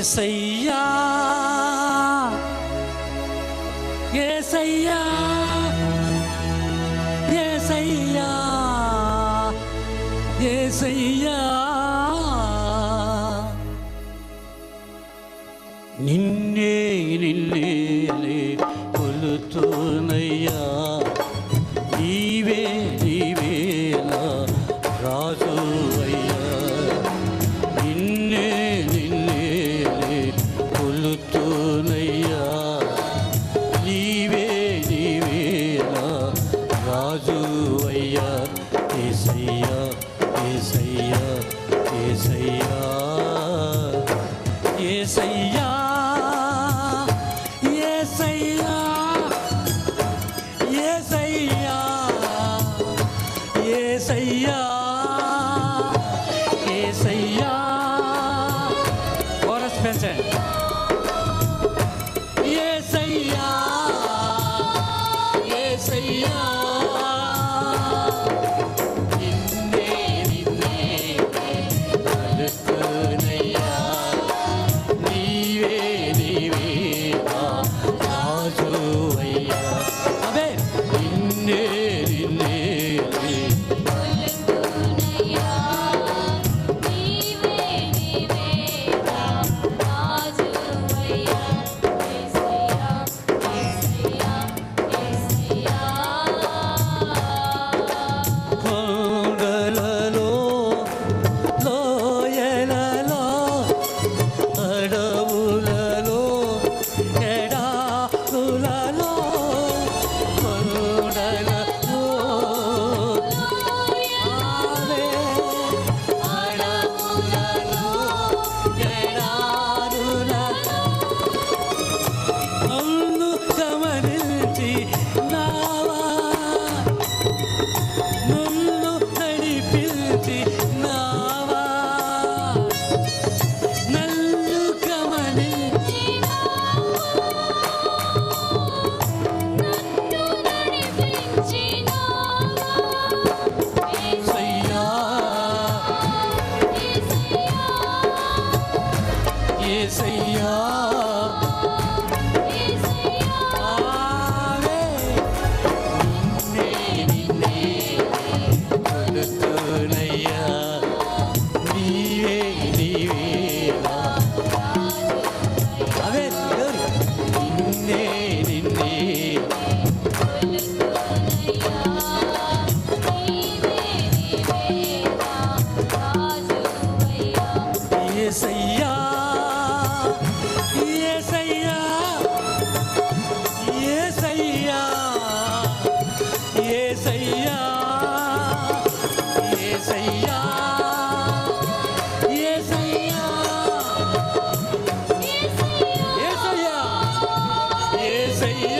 ఏసయ్యా ఏసయ్యా ఏసయ్యా ఏసయ్యా. నిన్నే నిన్నే కొలుతూనయ్యా నీవే say yeah. say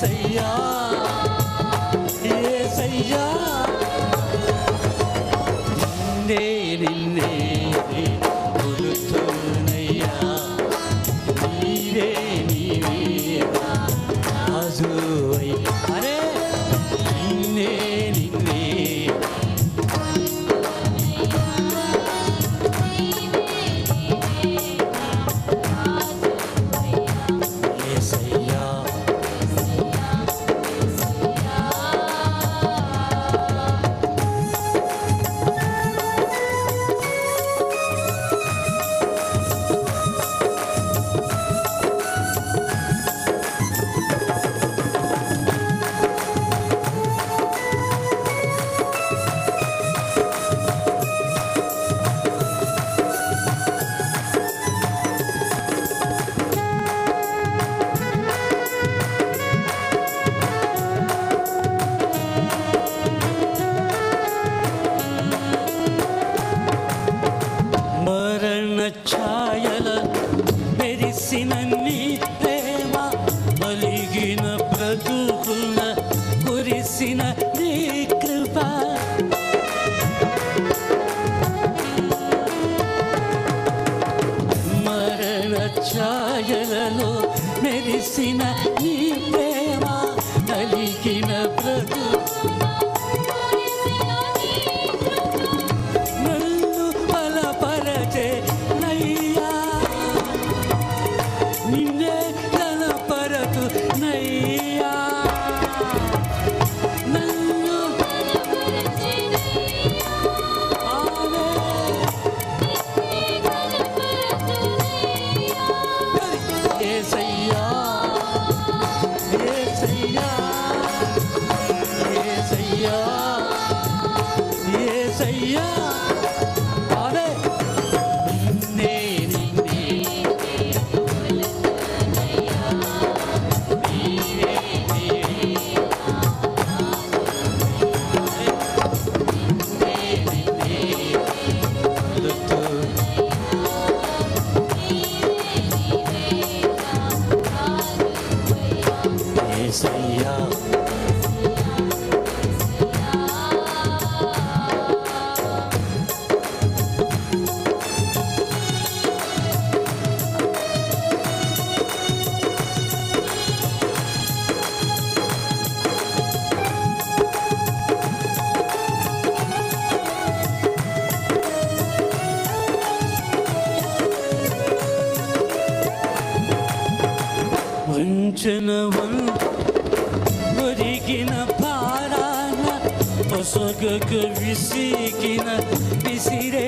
செய்யா మెరిసిన నీ ప్రేమ కలిగిన ప్రభు ವಂಚನವಂತ ಮುರಿಗಿನ ಪಾರಾನ ಹೊಸ ಗಗವಿಸಿಗಿನ ಬಿಸಿರೆ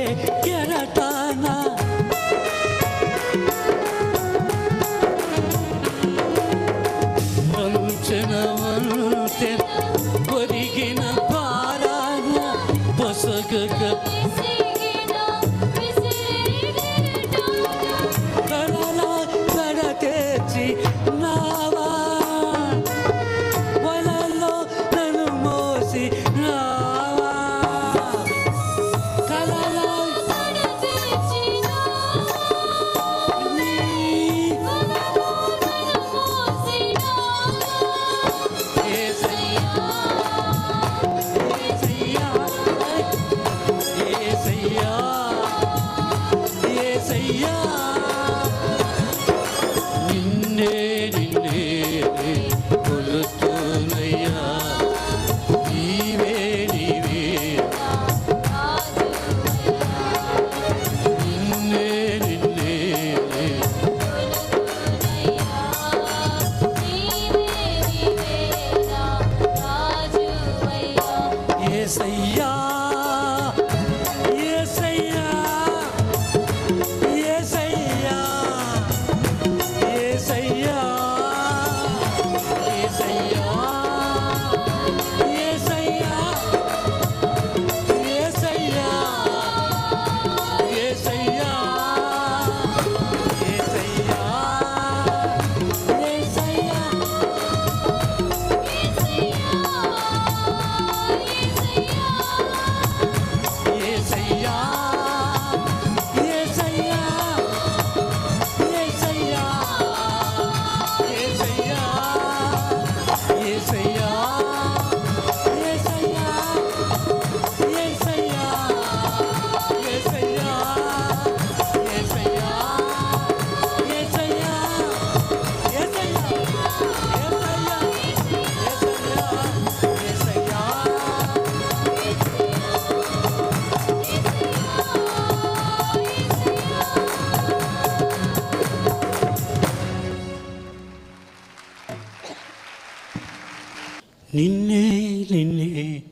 నిన్నే నిన్నే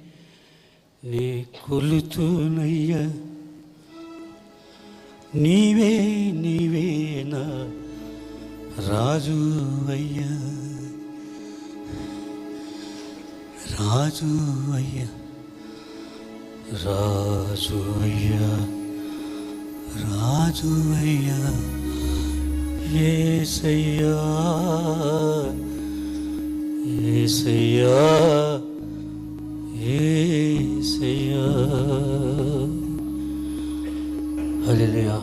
నే కొలుతునయ్యా. నీవే నీవే నా రాజు అయ్యా. రాజు అయ్యా. రాజు అయ్యా. రాజు అయ్యా. ఏసయ్యా. ఏసయ్యా ఏసయ్యా హల్లెలూయా.